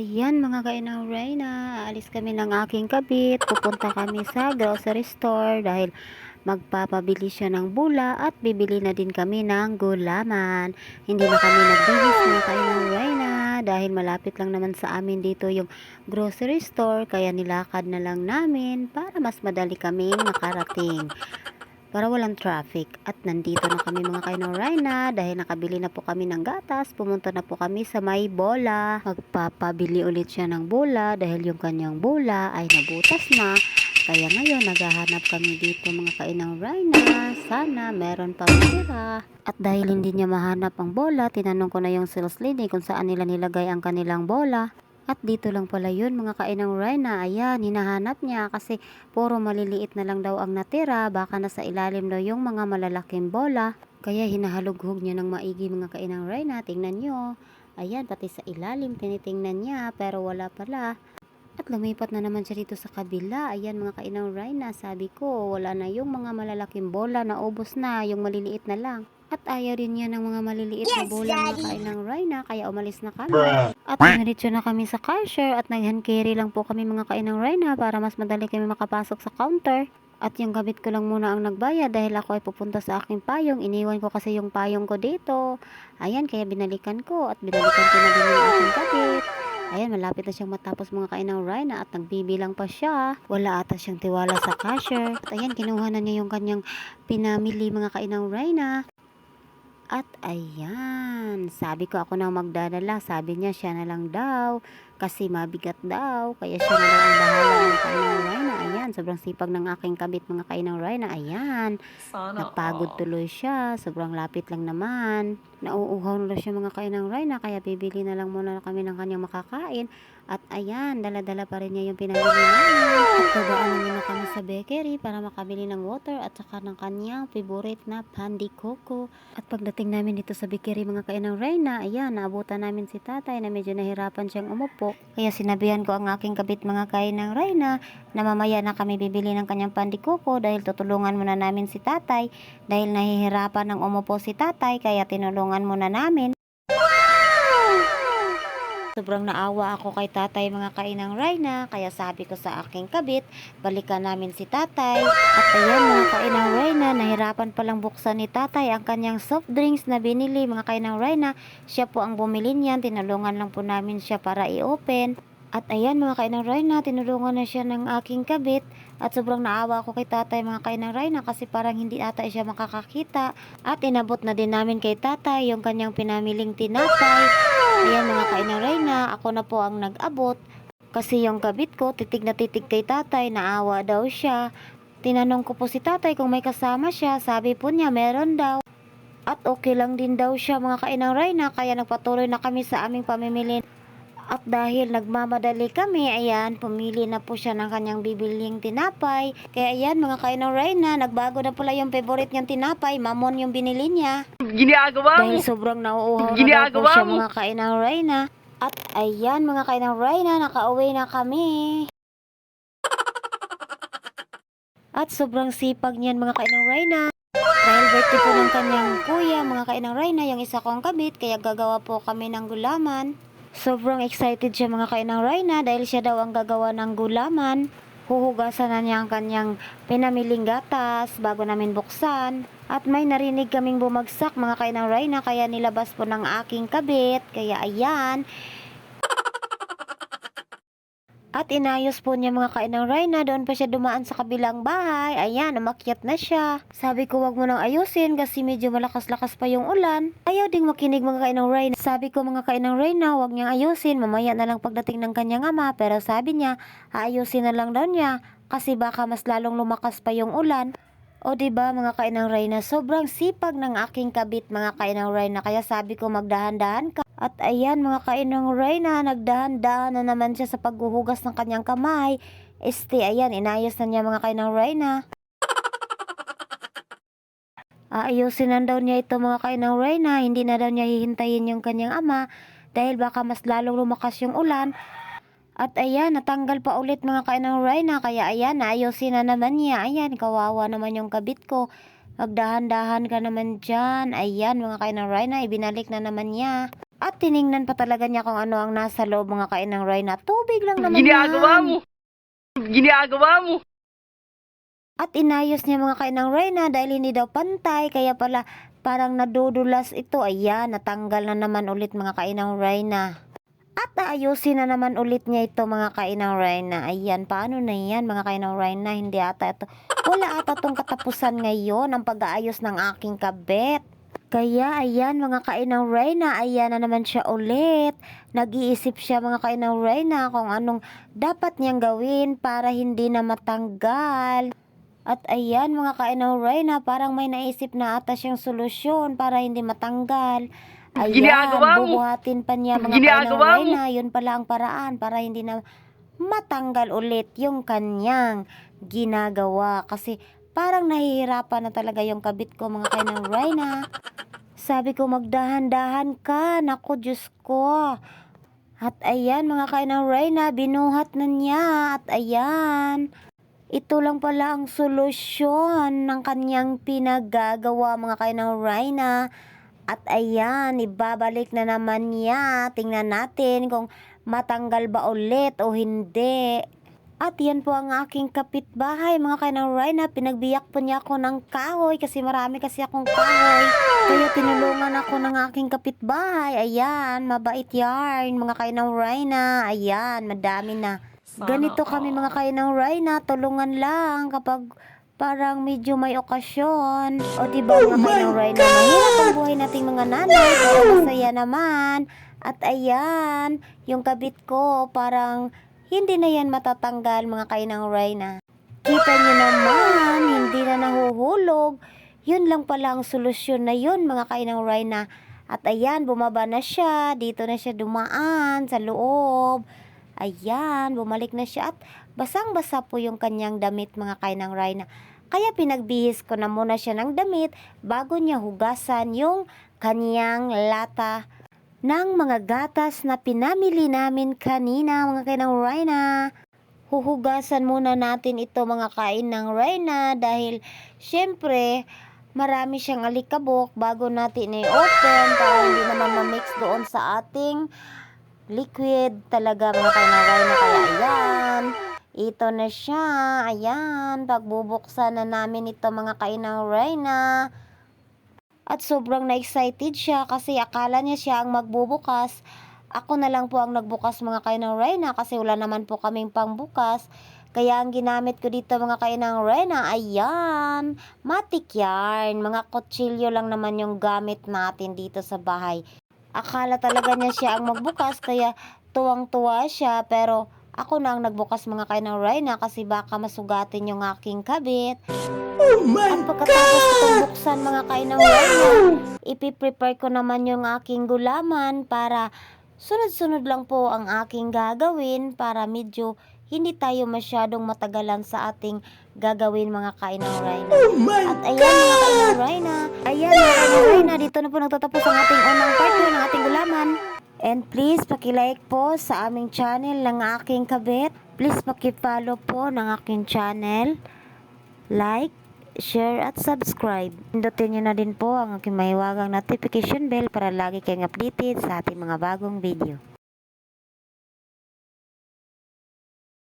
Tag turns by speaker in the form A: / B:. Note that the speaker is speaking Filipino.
A: Ayan mga kainang Reyna, aalis kami ng aking kabit, pupunta kami sa grocery store dahil magpapabili siya ng bula at bibili na din kami ng gulaman. Hindi na kami nagbihis mga kainang Reyna dahil malapit lang naman sa amin dito yung grocery store kaya nilakad na lang namin para mas madali kaming makarating para walang traffic. At nandito na kami mga kainang Reyna dahil nakabili na po kami ng gatas. Pumunta na po kami sa may bola. Magpapabili ulit siya ng bola dahil yung kanyang bola ay nabutas na. Kaya ngayon naghahanap kami dito mga kainang Reyna. Sana meron pa tira. At dahil hindi niya mahanap ang bola, tinanong ko na yung sales lady kung saan nila nilagay ang kanilang bola. At dito lang pala yun mga kainang Reyna. Ayan, hinahanap niya kasi puro maliliit na lang daw ang natira. Baka nasa ilalim daw yung mga malalaking bola. Kaya hinahalughog niya ng maigi mga kainang Reyna. Tingnan nyo. Ayan, pati sa ilalim tinitingnan niya pero wala pala. At lumipat na naman siya dito sa kabila. Ayan mga kainang Reyna, sabi ko, wala na yung mga malalaking bola na ubos na, yung maliliit na lang. At ayaw rin niya ng mga maliliit na bola mga kainang Reyna, kaya umalis na kami. At dumiretso na kami sa cashier at nag-hand carry lang po kami mga kainang Reyna para mas madali kami makapasok sa counter. At yung gamit ko lang muna ang nagbayad dahil ako ay pupunta sa aking payong. Iniwan ko kasi yung payong ko dito. Ayan, kaya binalikan ko at binalikan ko na din yung aking kabit. Ayan, malapit na siyang matapos mga kainang Reyna at nagbibilang pa siya. Wala ata siyang tiwala sa cashier. At ayan, kinuha na niya yung kanyang pinamili mga kainang Reyna. At ayan, sabi ko ako na magdadala. Sabi niya siya na lang daw kasi mabigat daw. Kaya siya na lang ang bahala ng kainang Reyna. Ayan, sobrang sipag ng aking kabit mga kainang Reyna. Ayan,
B: Sana
A: napagod
B: all.
A: tuloy siya. Sobrang lapit lang naman. Nauuhaw na siya mga kainang Reyna. Kaya bibili na lang muna kami ng kanyang makakain. At ayan, dala-dala pa rin niya yung pinamili namin. At dadaan muna kami sa bakery para makabili ng water at saka ng kanyang favorite na pandi coco. At pagdating namin dito sa bakery mga kainang Reyna, ayan, naabutan namin si tatay na medyo nahirapan siyang umupo. Kaya sinabihan ko ang aking kabit mga kainang Reyna na mamaya na kami bibili ng kanyang pandi coco dahil tutulungan muna namin si tatay dahil nahihirapan ng umupo si tatay kaya tinulungan muna namin. Sobrang naawa ako kay tatay mga kainang Reyna, kaya sabi ko sa aking kabit, balikan namin si tatay. At ayan mga kainang Reyna, nahirapan palang buksan ni tatay ang kanyang soft drinks na binili mga kainang Reyna. Siya po ang bumili niyan, tinulungan lang po namin siya para i-open. At ayan mga kainang Reyna, tinulungan na siya ng aking kabit. At sobrang naawa ako kay tatay mga kainang Reyna kasi parang hindi ata siya makakakita. At inabot na din namin kay tatay yung kanyang pinamiling tinapay. Ayan mga kainang Reyna, ako na po ang nag-abot. Kasi yung kabit ko, titig na titig kay tatay, naawa daw siya. Tinanong ko po si tatay kung may kasama siya, sabi po niya meron daw. At okay lang din daw siya mga kainang Reyna, kaya nagpatuloy na kami sa aming pamimili. At dahil nagmamadali kami, ayan, pumili na po siya ng kanyang bibiling tinapay. Kaya ayan, mga kainang Reyna, nagbago na pala yung favorite niyang tinapay, mamon yung binili niya.
B: Ginagawa mo.
A: Dahil sobrang nauuhaw na daw po siya mga kainang Reyna. At ayan mga kainang Reyna, nakauwi na kami. At sobrang sipag niyan mga kainang Reyna. Dahil birthday po ng kanyang kuya, mga kainang Reyna, yung isa kong kabit, kaya gagawa po kami ng gulaman. Sobrang excited siya mga kainang Reyna dahil siya daw ang gagawa ng gulaman. Huhugasan na niya ang kanyang pinamiling gatas bago namin buksan. At may narinig kaming bumagsak mga kainang Reyna kaya nilabas po ng aking kabit. Kaya ayan. At inayos po niya mga kainang Reyna. Doon pa siya dumaan sa kabilang bahay. Ayan, umakyat na siya. Sabi ko wag mo nang ayusin kasi medyo malakas-lakas pa yung ulan. Ayaw ding makinig mga kainang Reyna. Sabi ko mga kainang Reyna, wag niyang ayusin. Mamaya na lang pagdating ng kanyang ama. Pero sabi niya, aayusin na lang daw niya. Kasi baka mas lalong lumakas pa yung ulan. O di ba mga kainang Reyna, sobrang sipag ng aking kabit mga kainang Reyna. Kaya sabi ko magdahan-dahan ka. At ayan mga kainang Reyna, nagdahan-dahan na naman siya sa paghuhugas ng kanyang kamay. Este, ayan, inayos na niya mga kainang Reyna. Aayusin na daw niya ito mga kainang Reyna. Hindi na daw niya hihintayin yung kanyang ama dahil baka mas lalong lumakas yung ulan. At ayan, natanggal pa ulit mga kainang Reyna. Kaya ayan, naayusin na naman niya. Ayan, kawawa naman yung kabit ko. Magdahan-dahan ka naman dyan. Ayan, mga kainang Reyna, ibinalik na naman niya. At tiningnan pa talaga niya kung ano ang nasa loob mga kainang Reyna. Tubig lang naman
B: Ginagawa
A: yan.
B: mo. Ginagawa mo.
A: At inayos niya mga kainang Reyna dahil hindi daw pantay. Kaya pala parang nadudulas ito. Ayan, natanggal na naman ulit mga kainang Reyna. At aayusin na naman ulit niya ito mga kainang Reyna. Ayan, paano na yan mga kainang Reyna? Hindi ata ito. Wala ata itong katapusan ngayon ang pag-aayos ng aking kabet. Kaya ayan mga kainang Reyna, ayan na naman siya ulit. Nag-iisip siya mga kainang Reyna kung anong dapat niyang gawin para hindi na matanggal. At ayan mga kainang Reyna, parang may naisip na ata siyang solusyon para hindi matanggal. Ayan,
B: Ginagawa
A: bubuhatin pa niya mga kainang. Reyna. Yun pala ang paraan para hindi na matanggal ulit yung kanyang ginagawa. Kasi parang nahihirapan na talaga yung kabit ko mga kainang Reyna. Sabi ko magdahan-dahan ka. Naku, Diyos ko. At ayan mga kainang Reyna, binuhat na niya. At ayan, ito lang pala ang solusyon ng kanyang pinagagawa mga kainang Reyna. At ayan, ibabalik na naman niya. Tingnan natin kung matanggal ba ulit o hindi. At yan po ang aking kapitbahay, mga kainang Reyna. Pinagbiyak po niya ako ng kahoy kasi marami kasi akong kahoy. Kaya tinulungan ako ng aking kapitbahay. Ayan, mabait yarn, mga kainang Reyna. Ayan, madami na. Ganito kami mga kainang Reyna, tulungan lang kapag parang medyo may okasyon. O diba mga kainang Reyna, mahirap ang buhay nating mga nanay, pero masaya naman. At ayan, yung kabit ko parang hindi na yan matatanggal mga kainang Reyna. Kita niyo naman, hindi na nahuhulog. Yun lang pala ang solusyon na yun mga kainang Reyna. At ayan, bumaba na siya. Dito na siya dumaan sa loob. Ayan, bumalik na siya at basang-basa po yung kanyang damit mga kainang Reyna. Kaya pinagbihis ko na muna siya ng damit bago niya hugasan yung kanyang lata ng mga gatas na pinamili namin kanina mga kainang Reyna. Huhugasan muna natin ito mga kain ng Reyna dahil syempre marami siyang alikabok bago natin i-open para hindi naman ma-mix doon sa ating liquid talaga mga kainang Reyna. Kaya ayan, ito na siya. Ayan, pagbubuksan na namin ito mga kainang Reyna. At sobrang na-excited siya kasi akala niya siya ang magbubukas. Ako na lang po ang nagbukas mga kainang Reyna kasi wala naman po kaming pangbukas. Kaya ang ginamit ko dito mga kainang Reyna, ayan, matik yarn. Mga kutsilyo lang naman yung gamit natin dito sa bahay. Akala talaga niya siya ang magbukas kaya tuwang-tuwa siya pero ako na ang nagbukas mga kainang Reyna kasi baka masugatin yung aking kabit. At pagkatapos itong buksan mga kainang Reyna, ipiprepare ko naman yung aking gulaman para sunod-sunod lang po ang aking gagawin para medyo hindi tayo masyadong matagalan sa ating gagawin mga kainang Reyna. At ayan mga kainang Reyna, ayan mga kainang Reyna, dito na po nagtatapos ang ating unang part ng ating gulaman. And please, pakilike po sa aming channel ng aking kabit. Please, pakifollow po ng aking channel. Like, share at subscribe. Pindutin nyo na din po ang aking mahiwagang notification bell para lagi kayong updated sa ating mga bagong video.